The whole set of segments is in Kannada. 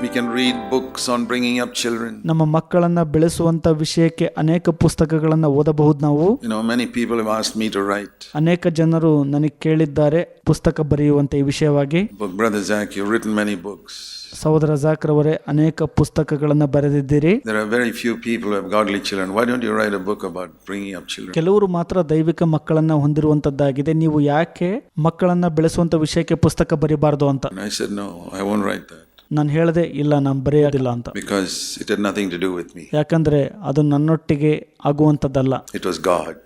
We can read books on bringing up children. ನಮ್ಮ ಮಕ್ಕಳನ್ನ ಬೆಳೆಸುವಂತ ವಿಷಯಕ್ಕೆ ಅನೇಕ ಪುಸ್ತಕಗಳನ್ನ ಓದಬಹುದು ನಾವು You know, many people have asked me to write. ಅನೇಕ ಜನರು ನನಗೆ ಕೇಳಿದ್ದಾರೆ ಪುಸ್ತಕ ಬರೆಯುವಂತ ಈ ವಿಷಯವಾಗಿ Brother Zach, you've written many books. ಸಹೋದರ ಜಾಕ್ರವರೇ ಅನೇಕ ಪುಸ್ತಕಗಳನ್ನ ಬರೆದಿದ್ದೀರಿ There are very few people who have godly children. Why don't you write a book about bringing up children? ಕೆಲವರು ಮಾತ್ರ ದೈವಿಕ ಮಕ್ಕಳನ್ನ ಹೊಂದಿರುವಂತದ್ದಾಗಿದೆ ನೀವು ಯಾಕೆ ಮಕ್ಕಳನ್ನ ಬೆಳೆಸುವಂತ ವಿಷಯಕ್ಕೆ ಪುಸ್ತಕ ಬರೀಬಾರದು ಅಂತ I said, No, I won't write that ನಾನು ಹೇಳಿದೆ ಇಲ್ಲ ನಾನು ಬರೆಯೋದಿಲ್ಲ ಅಂತ. Because it is nothing to do with me ಯಾಕಂದ್ರೆ ಅದು ನನ್ನೊಟ್ಟಿಗೆ ಆಗುವಂಥದ್ದಲ್ಲ. It was God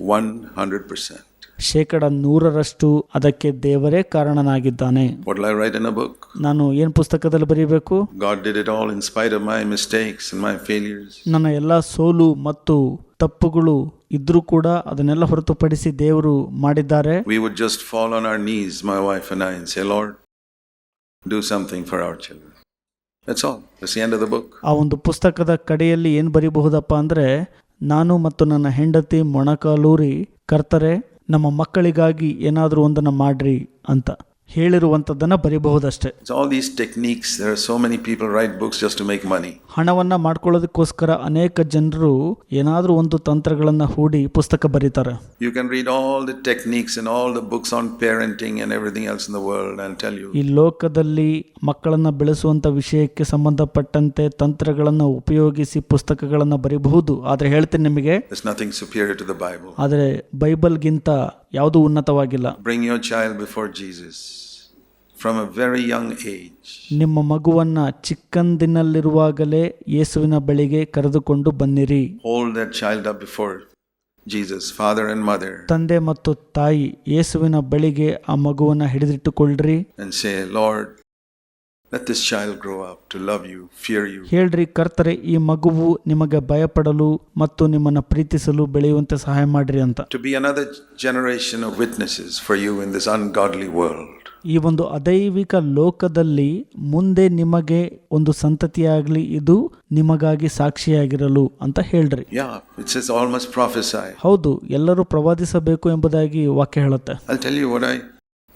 one hundred percent ಶೇಕಡ ನೂರರಷ್ಟು ಅದಕ್ಕೆ ದೇವರೇ ಕಾರಣನಾಗಿದ್ದಾನೆ. ನಾನು ಏನ್ ಪುಸ್ತಕದಲ್ಲಿ ಬರೀಬೇಕು? ನನ್ನ ಎಲ್ಲ ಸೋಲು ಮತ್ತು ತಪ್ಪುಗಳು ಇದ್ರೂ ಕೂಡ ಅದನ್ನೆಲ್ಲ ಹೊರತುಪಡಿಸಿ ದೇವರು ಮಾಡಿದ್ದಾರೆ. We would just follow knees my wife and I Lord the end of the book. ಆ ಒಂದು ಪುಸ್ತಕದ ಕಡೆಯಲ್ಲಿ ಏನು ಬರೀಬಹುದಪ್ಪ ಅಂದರೆ, ನಾನು ಮತ್ತು ನನ್ನ ಹೆಂಡತಿ ಮೊಣಕಾಲೂರಿ ಕರ್ತರೆ, ನಮ್ಮ ಮಕ್ಕಳಿಗಾಗಿ ಏನಾದರೂ ಒಂದನ್ನು ಮಾಡ್ರಿ ಅಂತ. ಹೇಳಿರುವಂಥದ್ದನ್ನು ಬರೀಬಹುದಷ್ಟೇ all. There are so many people write books just to make money. ಹಣವನ್ನ ಮಾಡ್ಕೊಳ್ಳೋದಕ್ಕೋಸ್ಕರ ಅನೇಕ ಜನರು ಏನಾದರೂ ಒಂದು ತಂತ್ರಗಳನ್ನ ಹೂಡಿ ಪುಸ್ತಕ ಬರೀತಾರೆ you can read all the techniques and all the books on parenting and everything else in the world and tell you ಈ ಲೋಕದಲ್ಲಿ ಮಕ್ಕಳನ್ನ ಬೆಳೆಸುವಂತ ವಿಷಯಕ್ಕೆ ಸಂಬಂಧಪಟ್ಟಂತೆ ತಂತ್ರಗಳನ್ನ ಉಪಯೋಗಿಸಿ ಪುಸ್ತಕಗಳನ್ನು ಬರೀಬಹುದು ಆದರೆ ಹೇಳ್ತೀನಿ ನಿಮಗೆ nothing superior to the Bible. ಆದರೆ ಬೈಬಲ್ಗಿಂತ ಯಾವುದೂ ಉನ್ನತವಾಗಿಲ್ಲ. Bring your child before Jesus from a very young age ನಿಮ್ಮ ಮಗುವನ್ನ ಚಿಕ್ಕಂದಿನಲ್ಲಿರುವಾಗಲೇ ಯೇಸುವಿನ ಬಳಿಗೆ ಕರೆದುಕೊಂಡು ಬನ್ನಿರಿ. Hold that child up before Jesus, father and mother, ತಂದೆ ಮತ್ತು ತಾಯಿ ಯೇಸುವಿನ ಬಳಿಗೆ ಆ ಮಗುವನ್ನ ಹಿಡಿದಿಟ್ಟುಕೊಳ್ಳ್ರಿ. And say, Lord, ಹೇಳ್ರಿ ಕರ್ತರೆ ಈ ಮಗುವು ನಿಮಗೆ ಭಯಪಡಲು ಮತ್ತು ನಿಮ್ಮನ್ನು ಪ್ರೀತಿಸಲು ಬೆಳೆಯುವಂತೆ ಸಹಾಯ ಮಾಡ್ರಿ ಅಂತ. To be another generation of witnesses for you in this ungodly world ಈ ಒಂದು ಅದೈವಿಕ ಲೋಕದಲ್ಲಿ ಮುಂದೆ ನಿಮಗೆ ಒಂದು ಸಂತತಿಯಾಗಲಿ ಇದು ನಿಮಗಾಗಿ ಸಾಕ್ಷಿಯಾಗಿರಲು ಅಂತ ಹೇಳ್ರಿ. ಆಲ್ಮೋಸ್ಟ್. ಹೌದು ಎಲ್ಲರೂ ಪ್ರವಾದಿಸಬೇಕು ಎಂಬುದಾಗಿ ವಾಕ್ಯ ಹೇಳುತ್ತೆ.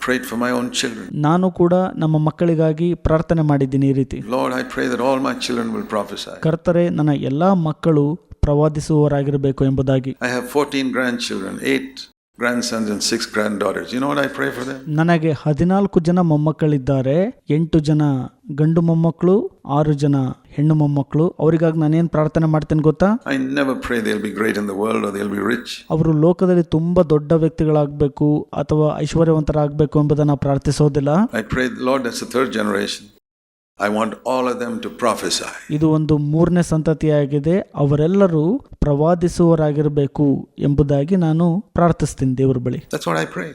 Prayed for my own children. ನಾನು ಕೂಡ ನಮ್ಮ ಮಕ್ಕಳಿಗಾಗಿ ಪ್ರಾರ್ಥನೆ ಮಾಡಿದ್ದೀನಿ ಈ ರೀತಿ Lord, I pray that all my children will prophesy. ಕರ್ತರೆ ನನ್ನ ಎಲ್ಲಾ ಮಕ್ಕಳು ಪ್ರವಾದಿಸುವವರಾಗಿರಬೇಕು ಎಂಬುದಾಗಿ I have 14 grandchildren, 8 grandsons, and 6 granddaughters. You know what I pray for them? ನನಗೆ ಹದಿನಾಲ್ಕು ಜನ ಮೊಮ್ಮಕ್ಕಳಿದ್ದಾರೆ 8 ಜನ ಗಂಡು ಮೊಮ್ಮಕ್ಕಳು 6 ಜನ ಹೆಣ್ಣು ಮೊಮ್ಮಕ್ಕಳು ಅವರಿಗಾಗಿ ನಾನೇನು ಪ್ರಾರ್ಥನೆ ಮಾಡ್ತೇನೆ ಗೊತ್ತಾ? I never pray they will be great in the world or they will be rich ಅವರು ಲೋಕದಲ್ಲಿ ತುಂಬಾ ದೊಡ್ಡ ವ್ಯಕ್ತಿಗಳಾಗಬೇಕು ಅಥವಾ ಐಶ್ವರ್ಯವಂತರಾಗಬೇಕು ಎಂಬುದನ್ನು ಪ್ರಾರ್ಥಿಸೋದಿಲ್ಲ. I pray Lord is a third generation I want all of them to prophesy ಇದು ಒಂದು ಮೂರನೇ ಸಂತತಿಯಾಗಿದೆ. ಅವರೆಲ್ಲರೂ ಪ್ರವಾದಿಸುವರಾಗಿರಬೇಕು ಎಂಬುದಾಗಿ ನಾನು ಪ್ರಾರ್ಥಿಸ್ತೀನಿ ದೇವರ ಬಳಿ.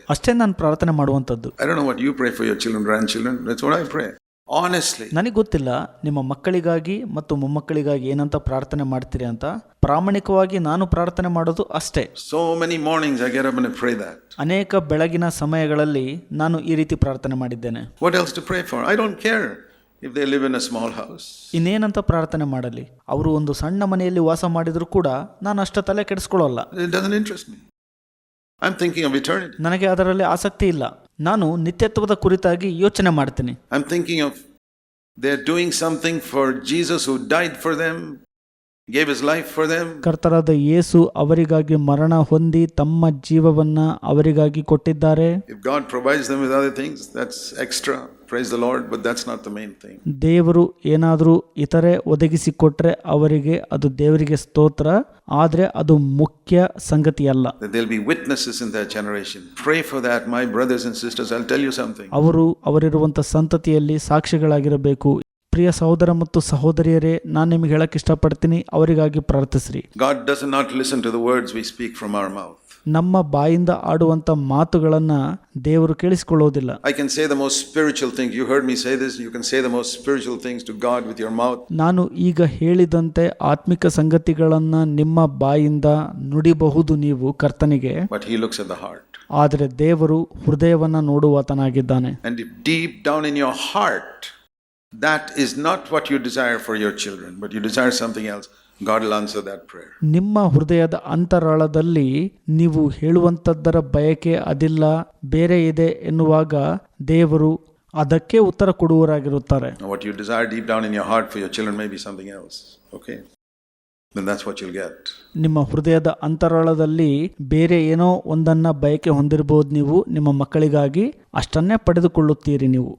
ಅಷ್ಟೇ ನಾನು ಪ್ರಾರ್ಥನೆ ಮಾಡುವಂತದ್ದು I don't know what you pray for your children grand children that's what I pray Honestly. ನನಗೆ ಗೊತ್ತಿಲ್ಲ ನಿಮ್ಮ ಮಕ್ಕಳಿಗಾಗಿ ಮತ್ತು ಮೊಮ್ಮಕ್ಕಳಿಗಾಗಿ ಏನಂತ ಪ್ರಾರ್ಥನೆ ಮಾಡ್ತೀರಿ ಅಂತ ಪ್ರಾಮಾಣಿಕವಾಗಿ ನಾನು ಪ್ರಾರ್ಥನೆ ಮಾಡೋದು ಅಷ್ಟೇ so many mornings I get up and I pray that. ಅನೇಕ ಬೆಳಗಿನ ಸಮಯಗಳಲ್ಲಿ ನಾನು ಈ ರೀತಿ ಪ್ರಾರ್ಥನೆ ಮಾಡಿದ್ದೇನೆ what else to pray for? I don't care if they live in a small house. ಇನ್ನೇನಂತ ಪ್ರಾರ್ಥನೆ ಮಾಡಲಿ ಅವರು ಒಂದು ಸಣ್ಣ ಮನೆಯಲ್ಲಿ ವಾಸ ಮಾಡಿದ್ರು ಕೂಡ ನಾನು ಅಷ್ಟ ತಲೆ ಕೆಡಿಸ್ಕೊಳ್ಳಲ್ಲ It doesn't interest me. I'm thinking of eternity. ನನಗೆ ಅದರಲ್ಲಿ ಆಸಕ್ತಿ ಇಲ್ಲ ನಾನು ನಿತ್ಯತ್ವದ ಕುರಿತಾಗಿ ಯೋಚನೆ ಮಾಡ್ತೀನಿ. I am thinking of they are doing something for Jesus who died for them gave is life for them ಕರ್ತರಾದ ಯೇಸು ಅವರಿಗಾಗಿ ಮರಣ ಹೊಂದಿ ತಮ್ಮ ಜೀವವನ್ನ ಅವರಿಗಾಗಿ ಕೊಟ್ಟಿದ್ದಾರೆ. If God provides them with other things that's extra Praise the Lord but that's not the main thing ದೇವರು ಏನಾದರೂ ಇತರೆ ಒದಗಿಸಿಕೊಟ್ರೆ ಅವರಿಗೆ ಅದು ದೇವರಿಗೆ ಸ್ತೋತ್ರ ಆದರೆ ಅದು ಮುಖ್ಯ ಸಂಗತಿಯಲ್ಲ they'll be be witnesses in their generation. Pray for that, my brothers and sisters. I'll tell you something. ಅವರು ಅವರಿರುವಂಥ ಸಂತತಿಯಲ್ಲಿ ಸಾಕ್ಷಿಗಳಾಗಿರಬೇಕು ಪ್ರಿಯ ಸಹೋದರ ಮತ್ತು ಸಹೋದರಿಯರೇ ನಾನು ನಿಮಗೆ ಹೇಳಕ್ಕೆ ಇಷ್ಟಪಡ್ತೀನಿ ಅವರಿಗಾಗಿ ಪ್ರಾರ್ಥಿಸ್ರಿ God does not listen to the words we speak from our mouth. ನಮ್ಮ ಬಾಯಿಂದ ಆಡುವಂತ ಮಾತುಗಳನ್ನು ದೇವರು ಕೇಳಿಸಿಕೊಳ್ಳೋದಿಲ್ಲ. I can say the most spiritual thing you heard me say this you can say the most spiritual things to God with your mouth ನಾನು ಈಗ ಹೇಳಿದಂತೆ ಆತ್ಮಿಕ ಸಂಗತಿಗಳನ್ನು ನಿಮ್ಮ ಬಾಯಿಂದ ನುಡಿಬಹುದು ನೀವು ಕರ್ತನಿಗೆ. But He looks at the heart ಆದರೆ ದೇವರು ಹೃದಯವನ್ನ ನೋಡುವಾತನಾಗಿದ್ದಾನೆ. And deep down in in heart heart, that is not what you desire for your children, but you desire something God will answer that prayer. ನಿಮ್ಮ ಹೃದಯದ ಅಂತರಾಳದಲ್ಲಿ ನೀವು ಹೇಳುವಂಥದ್ದರ ಬಯಕೆ ಅದಿಲ್ಲ ಬೇರೆ ಇದೆ ಎನ್ನುವಾಗ ದೇವರು ಅದಕ್ಕೆ ಉತ್ತರ ಕೊಡುವರಾಗಿರುತ್ತಾರೆ And what you desire deep down in your heart for your children may be something else. Okay? Then that's what you'll get. ನಿಮ್ಮ ಹೃದಯದ ಅಂತರಾಳದಲ್ಲಿ ಬೇರೆ ಏನೋ ಒಂದನ್ನ ಬಯಕೆ ಹೊಂದಿರಬಹುದು ನೀವು ನಿಮ್ಮ ಮಕ್ಕಳಿಗಾಗಿ ಅಷ್ಟನ್ನೇ ಪಡೆದುಕೊಳ್ಳುತ್ತೀರಿ ನೀವು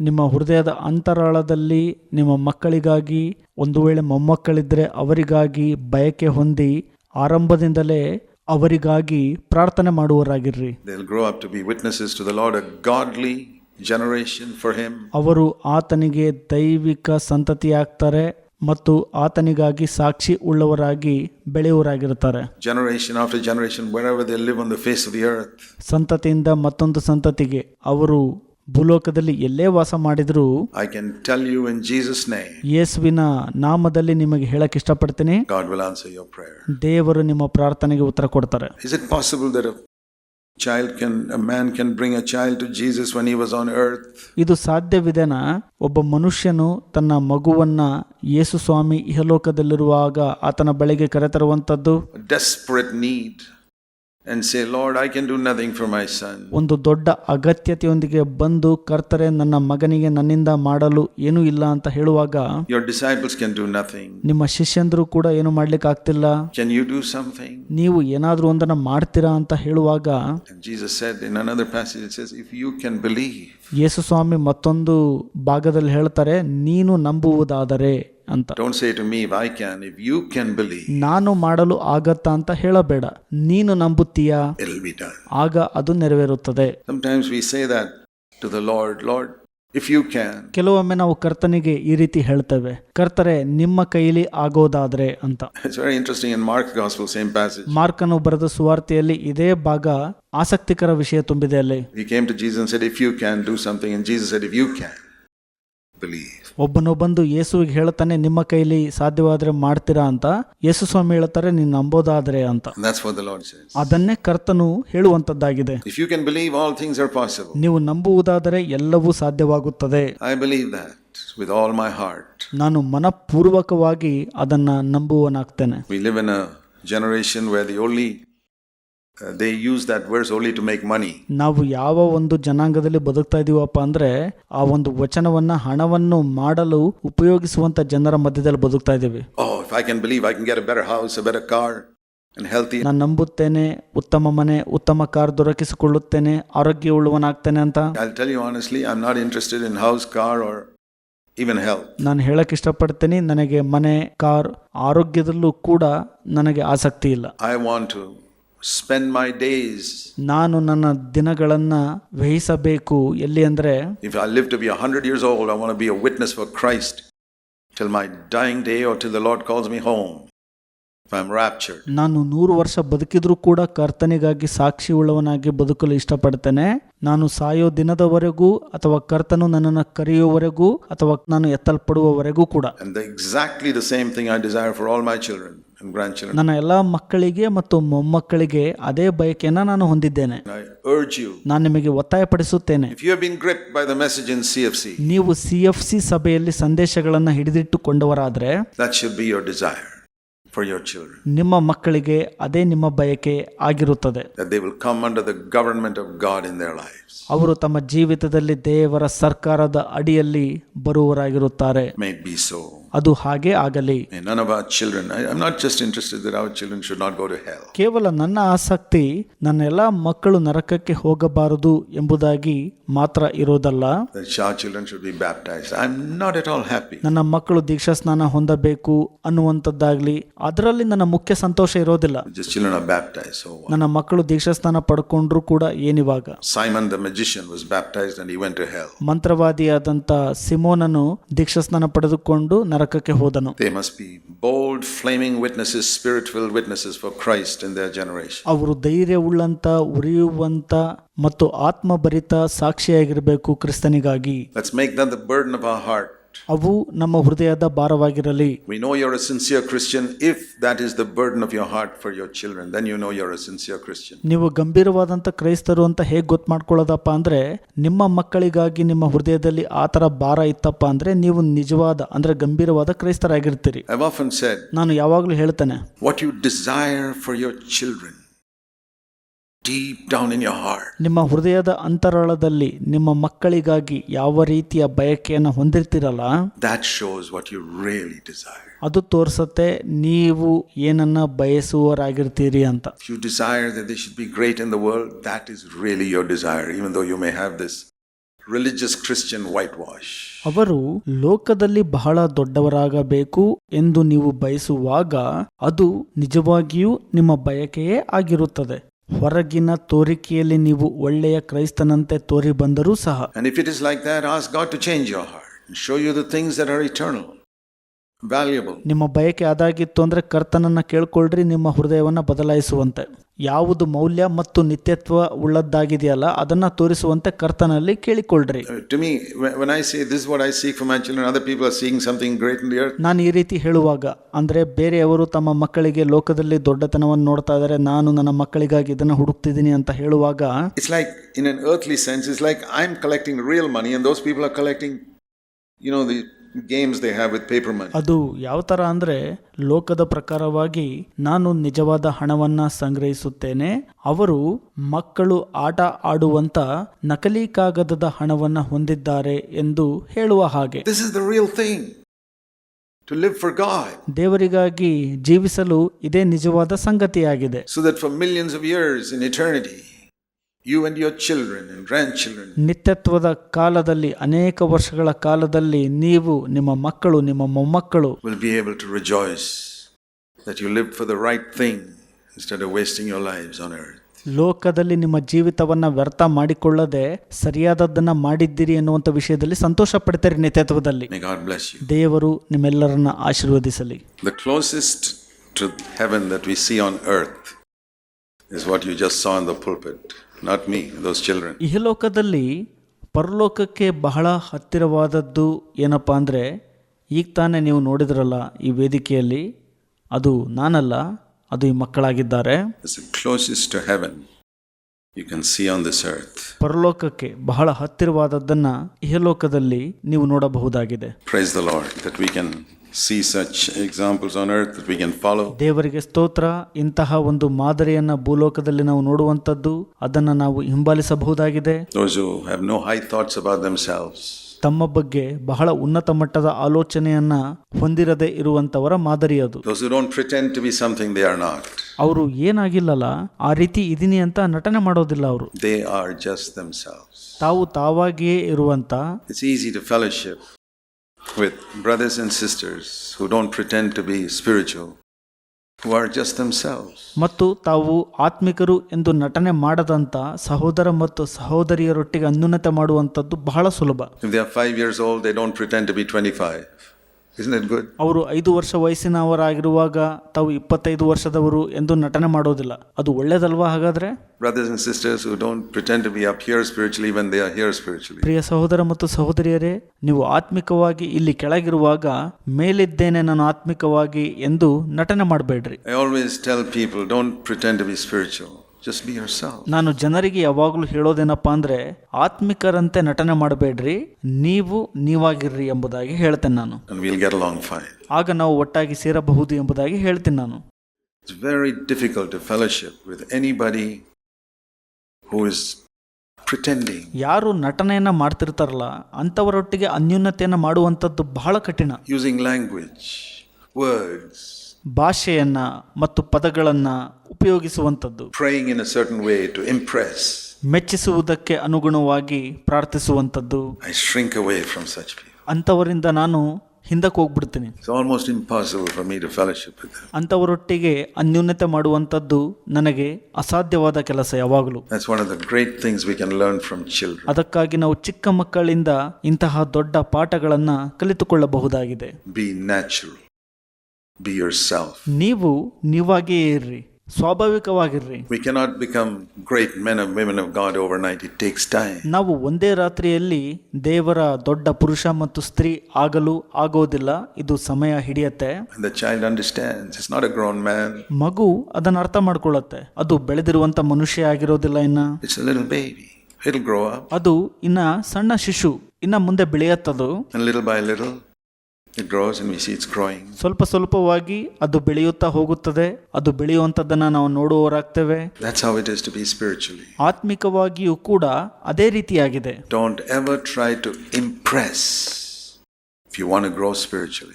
ನಿಮ್ಮ ಹೃದಯದ ಅಂತರಾಳದಲ್ಲಿ ನಿಮ್ಮ ಮಕ್ಕಳಿಗಾಗಿ ಒಂದು ವೇಳೆ ಮೊಮ್ಮಕ್ಕಳಿದ್ರೆ ಅವರಿಗಾಗಿ ಬಯಕೆ ಹೊಂದಿ ಆರಂಭದಿಂದಲೇ ಅವರಿಗಾಗಿ ಪ್ರಾರ್ಥನೆ ಮಾಡುವರಾಗಿರ್ರಿ grow grow to be be witnesses to the Lord, a godly generation for Him. ಅವರು ಆತನಿಗೆ ದೈವಿಕ ಸಂತತಿಯಾಗ್ತಾರೆ. ಮತ್ತು ಆತನಿಗಾಗಿ ಸಾಕ್ಷಿ ಉಳ್ಳವರಾಗಿ ಬೆಳೆಯುವರಾಗಿರುತ್ತಾರೆ generation after generation of the earth. ಸಂತತಿಯಿಂದ ಮತ್ತೊಂದು ಸಂತತಿಗೆ ಅವರು ಭೂಲೋಕದಲ್ಲಿ ಎಲ್ಲೇ ವಾಸ ಮಾಡಿದರೂ I can tell you in Jesus name, ಯೇಸುವಿನ ನಾಮದಲ್ಲಿ ನಿಮಗೆ ಹೇಳಕ್ ಇಷ್ಟಪಡ್ತೀನಿ God will answer your prayer. ದೇವರು ನಿಮ್ಮ ಪ್ರಾರ್ಥನೆಗೆ ಉತ್ತರ ಕೊಡ್ತಾರೆ is it possible a child can, a man can bring a child to Jesus when he was on earth? ಇದು ಸಾಧ್ಯವಿದೆನ ಒಬ್ಬ ಮನುಷ್ಯನು ತನ್ನ ಮಗುವನ್ನ ಯೇಸು ಸ್ವಾಮಿ ಇಹಲೋಕದಲ್ಲಿರುವಾಗ ಆತನ ಬಳಿಗೆ ಕರೆತರುವಂತದ್ದು desperate need. And say, Lord, I can do nothing for my son. ಒಂದು ದೊಡ್ಡ ಅಗತ್ಯತೆಯೊಂದಿಗೆ ಬಂದು ಕರ್ತರೆ ನನ್ನ ಮಗನಿಗೆ ನನ್ನಿಂದ ಮಾಡಲು ಏನೂ ಇಲ್ಲ ಅಂತ ಹೇಳುವಾಗ Your disciples can do nothing. ನಿಮ್ಮ ಶಿಷ್ಯಂದರು ಕೂಡ ಏನು ಮಾಡ್ಲಿಕ್ಕೆ ಆಗ್ತಿಲ್ಲ Can you do something? ನೀವು ಏನಾದರೂ ಒಂದನ್ನ ಮಾಡ್ತೀರಾ ಅಂತ ಹೇಳುವಾಗ And Jesus said in another passage, it says, If you can believe, ಯೇಸು ಸ್ವಾಮಿ ಮತ್ತೊಂದು ಭಾಗದಲ್ಲಿ ಹೇಳ್ತಾರೆ ನೀನು ನಂಬುವುದಾದರೆ ಅಂತ. ನಾನು ಮಾಡಲು ಆಗತ್ತಾ ಅಂತ ಹೇಳಬೇಡ. ನೀನು ನಂಬುತ್ತೀಯಾ? ಆಗ ಅದು ನೆರವೇರುತ್ತದೆ. Times we say to the Lord Lord if you can ಕೆಲವೊಮ್ಮೆ ನಾವು ಕರ್ತನಿಗೆ ಈ ರೀತಿ ಹೇಳ್ತೇವೆ ಕರ್ತರೆ ನಿಮ್ಮ ಕೈಲಿ ಆಗೋದಾದ್ರೆ ಅಂತ. Very interesting in Mark gospel same passage Mark ಅನ್ನು ಬರೆದ ಸುವಾರ್ತೆಯಲ್ಲಿ ಇದೇ ಭಾಗ ಆಸಕ್ತಿಕರ ವಿಷಯ ತುಂಬಿದೆ ಅಲ್ಲಿ. He came to Jesus said if you can do something and Jesus said if you can ಒಬ್ಬನು ಬಂದು ಯೇಸುವಿಗೆ ಹೇಳ್ತಾನೆ ನಿಮ್ಮ ಕೈಲಿ ಸಾಧ್ಯವಾದ್ರೆ ಮಾಡ್ತೀರಾ ಅಂತ ಯೇಸು ಸ್ವಾಮಿ ಹೇಳ್ತಾರೆ ನೀನು ನಂಬೋದಾದ್ರೆ ಅಂತ. ಅದನ್ನೇ ಕರ್ತನು ಹೇಳುವಂತದ್ದಾಗಿದೆ. ನೀವು ನಂಬುವುದಾದರೆ ಎಲ್ಲವೂ ಸಾಧ್ಯವಾಗುತ್ತದೆ I that with all my heart. ನಾನು ಮನಪೂರ್ವಕವಾಗಿ ಅದನ್ನ ನಂಬುವನಾಗ್ತೇನೆ We live in a generation where the only they use that words only to make money ನಾವು ಯಾವ ಒಂದು ಜನಾಂಗದಲ್ಲಿ ಬದುಕ್ತಾ ಇದೀವಪ್ಪ ಅಂದ್ರೆ ಆ ಒಂದು ವಚನವನ್ನ ಹಣವನ್ನು ಮಾಡಲು ಉಪಯೋಗಿಸುವಂತ ಜನರ ಮಧ್ಯದಲ್ಲಿ ಬದುಕ್ತಾ ಇದ್ದೀವಿ. ಓ I can believe I can get house a better car and healthy ನಾನು ನಂಬುತ್ತೇನೆ ಉತ್ತಮ ಮನೆ ಉತ್ತಮ ಕಾರ್ ದೊರಕಿಸಿಕೊಳ್ಳುತ್ತೇನೆ ಆರೋಗ್ಯ ಉಳ್ಳುವನಾಗ್ತೇನೆ ಅಂತ. I will tell you honestly interested in house car or even health ನಾನು ಹೇಳಕ್ ಇಷ್ಟಪಡ್ತೇನೆ ನನಗೆ ಮನೆ ಕಾರ್ ಆರೋಗ್ಯದಲ್ಲೂ ಕೂಡ ನನಗೆ ಆಸಕ್ತಿ ಇಲ್ಲ. I want to spend my days ನಾನು ನನ್ನ ದಿನಗಳನ್ನ ವ್ಯಯಿಸಬೇಕು ಎಲ್ಲಿ ಅಂದ್ರೆ if I live to be 100 years old I want be be a witness for Christ till my dying day or till the Lord calls me home. If I'm raptured. ನಾನು ನೂರು ವರ್ಷ ಬದುಕಿದ್ರೂ ಕೂಡ ಕರ್ತನಿಗಾಗಿ ಸಾಕ್ಷಿ ಉಳ್ಳವನಾಗಿ ಬದುಕಲು ಇಷ್ಟಪಡ್ತೇನೆ ನಾನು ಸಾಯೋ ದಿನದವರೆಗೂ ಅಥವಾ ಕರ್ತನು ನನ್ನನ್ನು ಕರೆಯುವವರೆಗೂ ಅಥವಾ ನಾನು ಎತ್ತಲ್ಪಡುವವರೆಗೂ ಕೂಡ exactly the same thing I desire for all my all ನನ್ನ ಎಲ್ಲ ಮಕ್ಕಳಿಗೆ ಮತ್ತು ಮೊಮ್ಮಕ್ಕಳಿಗೆ ಅದೇ ಬಯಕೆಯನ್ನ ನಾನು ಹೊಂದಿದ್ದೇನೆ ನಾನು ನಿಮಗೆ ಒತ್ತಾಯಪಡಿಸುತ್ತೇನೆ ನೀವು ಸಿ ಎಫ್ ಸಿ ಸಭೆಯಲ್ಲಿ ಸಂದೇಶಗಳನ್ನು ಹಿಡಿದಿಟ್ಟುಕೊಂಡವರಾದ್ರೆ. ನಿಮ್ಮ ಮಕ್ಕಳಿಗೆ ಅದೇ ನಿಮ್ಮ ಬಯಕೆ ಆಗಿರುತ್ತದೆ. ಅವರು ತಮ್ಮ ಜೀವಿತದಲ್ಲಿ ದೇವರ ಸರ್ಕಾರದ ಅಡಿಯಲ್ಲಿ ಬರುವವರಾಗಿರುತ್ತಾರೆ ಅದು ಹಾಗೆ ಆಗಲಿ. ಐ ನಾಟ್ ಕೇವಲ ನನ್ನ ಆಸಕ್ತಿ ನನ್ನ ಎಲ್ಲಾ ಮಕ್ಕಳು ನರಕಕ್ಕೆ ಹೋಗಬಾರದು ಎಂಬುದಾಗಿ ಮಾತ್ರ ಇರೋದಲ್ಲ. ಆಲ್ ನನ್ನ ಮಕ್ಕಳು ದೀಕ್ಷಾ ಸ್ನಾನ ಹೊಂದಬೇಕು ಅನ್ನುವಂಥದ್ದಾಗ್ಲಿ ಅದರಲ್ಲಿ ನನ್ನ ಮುಖ್ಯ ಸಂತೋಷ ಇರೋದಿಲ್ಲ. ನನ್ನ ಮಕ್ಕಳು ದೀಕ್ಷಾ ಸ್ನಾನ ಪಡ್ಕೊಂಡ್ರು ಕೂಡ ಏನಿವಾಗ. ಸೈಮನ್ ವಾಸ್ ಮಂತ್ರವಾದಿಯಾದಂತ ಸಿಮೋನನು ದೀಕ್ಷಾ ಸ್ನಾನ ಪಡೆದುಕೊಂಡು ನರಕಕ್ಕೆ ಹೋದನು They must be bold, flaming witnesses, spirit filled witnesses for Christ in their generation. ಅವರು ಧೈರ್ಯವುಳ್ಳಂತ ಉರಿಯುವಂತ ಮತ್ತು ಆತ್ಮಭರಿತ ಸಾಕ್ಷಿಯಾಗಿರಬೇಕು ಕ್ರಿಸ್ತನಿಗಾಗಿ Let's make that the burden of our heart ಅವು ನಮ್ಮ ಹೃದಯದ ಭಾರವಾಗಿರಲಿ We know you're a sincere Christian if that is the burden of your heart for your children. Then you know you're a sincere Christian. ನೀವು ಗಂಭೀರವಾದಂತ ಕ್ರೈಸ್ತರು ಅಂತ ಹೇಗೆ ಗೊತ್ತು ಮಾಡ್ಕೊಳ್ಳೋದಪ್ಪ ಅಂದರೆ ನಿಮ್ಮ ಮಕ್ಕಳಿಗಾಗಿ ನಿಮ್ಮ ಹೃದಯದಲ್ಲಿ ಆ ಥರ ಭಾರ ಇತ್ತಪ್ಪ ಅಂದರೆ ನೀವು ನಿಜವಾದ ಅಂದರೆ ಗಂಭೀರವಾದ ಕ್ರೈಸ್ತರಾಗಿರ್ತೀರಿ I've often said, ನಾನು ಯಾವಾಗಲೂ ಹೇಳ್ತೇನೆ what you desire for your children deep down in your heart, ನಿಮ್ಮ ಹೃದಯದ ಅಂತರಾಳದಲ್ಲಿ ನಿಮ್ಮ ಮಕ್ಕಳಿಗಾಗಿ ಯಾವ ರೀತಿಯ ಬಯಕೆಯನ್ನು ಹೊಂದಿರ್ತೀರಲ್ಲ that shows what you really desire. ಅದು ತೋರಿಸುತ್ತೆ ನೀವು ಏನನ್ನ ಬಯಸುವರಾಗಿರ್ತೀರಿ ಅಂತ. You desire that they should be great in in world that is really really desire desire, though you may have this religious Christian whitewash ಅವರು ಲೋಕದಲ್ಲಿ ಬಹಳ ದೊಡ್ಡವರಾಗಬೇಕು ಎಂದು ನೀವು ಬಯಸುವಾಗ ಅದು ನಿಜವಾಗಿಯೂ ನಿಮ್ಮ ಬಯಕೆಯೇ ಆಗಿರುತ್ತದೆ. ಹೊರಗಿನ ತೋರಿಕೆಯಲ್ಲಿ ನೀವು ಒಳ್ಳೆಯ ಕ್ರೈಸ್ತನಂತೆ ತೋರಿ ಬಂದರೂ ಸಹ And if it is like that, ask God to change your heart and show you the things that are valuable ನಿಮ್ಮ ಬಯಕೆ ಅದಾಗಿತ್ತು ಅಂದರೆ ಕರ್ತನನ್ನು ಕೇಳಿಕೊಳ್ರಿ ನಿಮ್ಮ ಹೃದಯವನ್ನು ಬದಲಾಯಿಸುವಂತೆ. ಯಾವುದು ಮೌಲ್ಯ ಮತ್ತು ನಿತ್ಯತ್ವ ಉಳ್ಳದ್ದಾಗಿದೆಯಲ್ಲ ಅದನ್ನ ತೋರಿಸುವಂತೆ ಕರ್ತನಲ್ಲಿ ಕೇಳಿಕೊಳ್ಳ್ರಿ ಟು ಮೀ ನಾನು ಈ ರೀತಿ ಹೇಳುವಾಗ ಅಂದ್ರೆ ಬೇರೆಯವರು ತಮ್ಮ ಮಕ್ಕಳಿಗೆ ಲೋಕದಲ್ಲಿ ದೊಡ್ಡತನವನ್ನು ನೋಡ್ತಾ ಇದ್ದಾರೆ ನಾನು ನನ್ನ ಮಕ್ಕಳಿಗಾಗಿ ಇದನ್ನ ಹುಡುಕ್ತಿದ್ದೀನಿ ಅಂತ ಹೇಳುವಾಗ it's like in an earthly sense it's like I am collecting real money and those people collecting you know the games they have with paper money ಅದು ಯಾವ ತರ ಅಂದ್ರೆ ಲೋಕದ ಪ್ರಕಾರವಾಗಿ ನಾನು ನಿಜವಾದ ಹಣವನ್ನ ಸಂಗ್ರಹಿಸುತ್ತೇನೆ ಅವರು ಮಕ್ಕಳು ಆಟ ಆಡುವಂತ ನಕಲಿ ಕಾಗದದ ಹಣವನ್ನ ಹೊಂದಿದ್ದಾರೆ ಎಂದು ಹೇಳುವ ಹಾಗೆ. This is the real thing to live for God ದೇವರಿಗಾಗಿ ಜೀವಿಸಲು ಇದೇ ನಿಜವಾದ ಸಂಗತಿಯಾಗಿದೆ. So that for millions of years in in and your children and grandchildren ನಿತ್ಯತ್ವದ ಕಾಲದಲ್ಲಿ ಅನೇಕ ವರ್ಷಗಳ ಕಾಲದಲ್ಲಿ ನೀವು ನಿಮ್ಮ ಮಕ್ಕಳು ನಿಮ್ಮ ಮೊಮ್ಮಕ್ಕಳು will be able to rejoice that you lived for the right thing instead of wasting your lives on earth. ಲೋಕದಲ್ಲಿ ನಿಮ್ಮ ಜೀವಿತವನ್ನ ವ್ಯರ್ಥ ಮಾಡಿಕೊಳ್ಳದೆ ಸರಿಯಾದದ್ದನ್ನ ಮಾಡಿದ್ದೀರಿ ಎನ್ನುವಂತ ವಿಷಯದಲ್ಲಿ ಸಂತೋಷ ಪಡ್ತಾರೆ ನಿತ್ಯತ್ವದಲ್ಲಿ May God bless you. ದೇವರು ನಿಮ್ಮೆಲ್ಲರನ್ನ ಆಶೀರ್ವದಿಸಲಿ The closest to heaven that we see on earth is what you just saw in the pulpit, not me, those children. ಇಹಲೋಕದಲ್ಲಿ ಪರಲೋಕಕ್ಕೆ ಬಹಳ ಹತ್ತಿರವಾದದ್ದು ಏನಪ್ಪ ಅಂದರೆ ಈಗ ತಾನೇ ನೀವು ನೋಡಿದ್ರಲ್ಲ ಈ ವೇದಿಕೆಯಲ್ಲಿ ಅದು ನಾನಲ್ಲ ಅದು ಈ ಮಕ್ಕಳಾಗಿದ್ದಾರೆ. The closest to heaven you can see on this ಪರಲೋಕಕ್ಕೆ ಬಹಳ ಹತ್ತಿರವಾದದ್ದನ್ನು ಇಹಲೋಕದಲ್ಲಿ ನೀವು ನೋಡಬಹುದಾಗಿದೆ. Praise the Lord that we can see such examples on earth that we can follow. ದೇವರಿಗೆ ಸ್ತೋತ್ರ ಇಂತಹ ಒಂದು ಮಾದರಿಯನ್ನ ಭೂಲೋಕದಲ್ಲಿ ನಾವು noduvantaddu ಅದನ್ನ ನಾವು ಹಿಂಬಾಲಿಸಬಹುದಾಗಿದೆ Those who have no high thoughts about themselves, ತಮ್ಮ ಬಗ್ಗೆ ಬಹಳ ಉನ್ನತ ಮಟ್ಟದ ಆಲೋಚನೆಯನ್ನ ಹೊಂದಿರದೆ ಇರುವಂತವರ ಮಾದರಿ ಅದು those who don't pretend to be something they are not. ಅವರು ಏನಾಗಿಲ್ಲಲ್ಲ ಆ ರೀತಿ ಇದೀನಿ ಅಂತ ನಟನೆ ಮಾಡೋದಿಲ್ಲ ಅವರು They are just themselves. ತಾವು ತಾವಾಗಿಯೇ ಇರುವಂತ It's easy to fellowship with brothers and sisters who don't pretend to be spiritual, who are just themselves. ಮತ್ತು ತಾವು ಆತ್ಮಿಕರು ಎಂದು ನಟನೆ ಮಾಡದಂತ ಸಹೋದರ ಮತ್ತು ಸಹೋದರಿಯರೊಟ್ಟಿಗೆ ಅನ್ಯೂನತೆ ಮಾಡುವಂಥದ್ದು ಬಹಳ ಸುಲಭ If they are 5 years old, they don't pretend to be 25. ಅವರು ಐದು ವರ್ಷ ವಯಸ್ಸಿನವರಾಗಿರುವಾಗ ತಾವು ಇಪ್ಪತ್ತೈದು ವರ್ಷದವರು ಎಂದು ನಟನೆ ಮಾಡೋದಿಲ್ಲ. ಅದು ಒಳ್ಳೇದಲ್ವಾ ಹಾಗಾದ್ರೆ? ಪ್ರಿಯ ಸಹೋದರ ಮತ್ತು ಸಹೋದರಿಯರೇ ನೀವು ಆತ್ಮಿಕವಾಗಿ ಇಲ್ಲಿ ಕೆಳಗಿರುವಾಗ ಮೇಲಿದ್ದೇನೆ ನಾನು ಆತ್ಮಿಕವಾಗಿ ಎಂದು ನಟನೆ ಮಾಡಬೇಡ್ರಿ. I always tell people don't pretend to be spiritual ನಾನು ಜನರಿಗೆ ಯಾವಾಗಲೂ ಹೇಳೋದೇನಪ್ಪ ಅಂದರೆ ಆತ್ಮಿಕರಂತೆ ನಟನೆ ಮಾಡಬೇಡ್ರಿ ನೀವು ನೀವಾಗಿರ್ರಿ ಎಂಬುದಾಗಿ ಹೇಳ್ತೇನೆ ನಾನು. ಆಗ ನಾವು ಒಟ್ಟಾಗಿ ಸೇರಬಹುದು ಎಂಬುದಾಗಿ ಹೇಳ್ತೀನಿ ನಾನು. It's very difficult to fellowship with anybody who is pretending. ಯಾರು ನಟನೆಯನ್ನ ಮಾಡ್ತಿರ್ತಾರಲ್ಲ ಅಂಥವರೊಟ್ಟಿಗೆ ಅನ್ಯೂನ್ಯತೆಯನ್ನ ಮಾಡುವಂಥದ್ದು ಬಹಳ ಕಠಿಣ. ಯೂಸಿಂಗ್ ಲ್ಯಾಂಗ್ವೇಜ್ ವರ್ಡ್ಸ್ ಭಾಷೆಯನ್ನ ಮತ್ತು ಪದಗಳನ್ನ ಉಪಯೋಗಿಸುವಂಥದ್ದು. Praying in a certain way to impress ಮೆಚ್ಚಿಸುವುದಕ್ಕೆ ಅನುಗುಣವಾಗಿ ಪ್ರಾರ್ಥಿಸುವಂಥದ್ದು. I shrink away from such ಅಂಥವರಿಂದ ನಾನು ಹಿಂದಕ್ಕೆ ಹೋಗ್ಬಿಡ್ತೀನಿ. Almost impossible for me to fellowship ಅಂಥವರೊಟ್ಟಿಗೆ ಅನ್ಯೂನ್ಯತೆ ಮಾಡುವಂಥದ್ದು ನನಗೆ ಅಸಾಧ್ಯವಾದ ಕೆಲಸ ಯಾವಾಗಲೂ. That's one of the great things we can learn from children ಅದಕ್ಕಾಗಿ ನಾವು ಚಿಕ್ಕ ಮಕ್ಕಳಿಂದ ಇಂತಹ ದೊಡ್ಡ ಪಾಠಗಳನ್ನು ಕಲಿತುಕೊಳ್ಳಬಹುದಾಗಿದೆ. Be natural be yourself ನೀವು ನೀವಾಗಿಯೇ ಇರ್ರಿ. ಸ್ವಾಭಾವಿಕವಾಗಿರ್ರಿ We cannot become great men and women of God overnight. It takes time. ನಾವು ಒಂದೇ ರಾತ್ರಿಯಲ್ಲಿ ದೇವರ ದೊಡ್ಡ ಪುರುಷ ಮತ್ತು ಸ್ತ್ರೀ ಆಗಲು ಆಗೋದಿಲ್ಲ ಇದು ಸಮಯ ಹಿಡಿಯತ್ತೆ And the child understands. It's not a grown man, ಮಗು ಅದನ್ನ ಅರ್ಥ ಮಾಡ್ಕೊಳ್ಳುತ್ತೆ ಅದು ಬೆಳೆದಿರುವಂತ ಮನುಷ್ಯ ಆಗಿರೋದಿಲ್ಲ ಇನ್ನ it's a little baby. It'll grow up, ಅದು ಇನ್ನ ಸಣ್ಣ ಶಿಶು ಇನ್ನ ಮುಂದೆ ಬೆಳೆಯತ್ತದು and little by little, ಸ್ವಲ್ಪ ಸ್ವಲ್ಪವಾಗಿ ಅದು ಬೆಳೆಯುತ್ತಾ ಹೋಗುತ್ತದೆ. ಅದು ಬೆಳೆಯುವಂತದ್ದನ್ನ ನಾವು ನೋಡುವವರಾಗ್ತೇವೆ. That's how it is to be spiritually. ಆತ್ಮಿಕವಾಗಿಯೂ ಕೂಡ ಅದೇ ರೀತಿಯಾಗಿದೆ. Don't ever try to impress if you want to grow spiritually,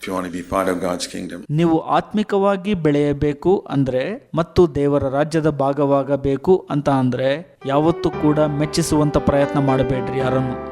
if you want to be part of God's kingdom. ನೀವು ಆತ್ಮಿಕವಾಗಿ ಬೆಳೆಯಬೇಕು ಅಂದ್ರೆ ಮತ್ತು ದೇವರ ರಾಜ್ಯದ ಭಾಗವಾಗಬೇಕು ಅಂತ ಅಂದ್ರೆ ಯಾವತ್ತೂ ಕೂಡ ಮೆಚ್ಚಿಸುವಂತ ಪ್ರಯತ್ನ ಮಾಡಬೇಡ್ರಿ ಯಾರನ್ನು.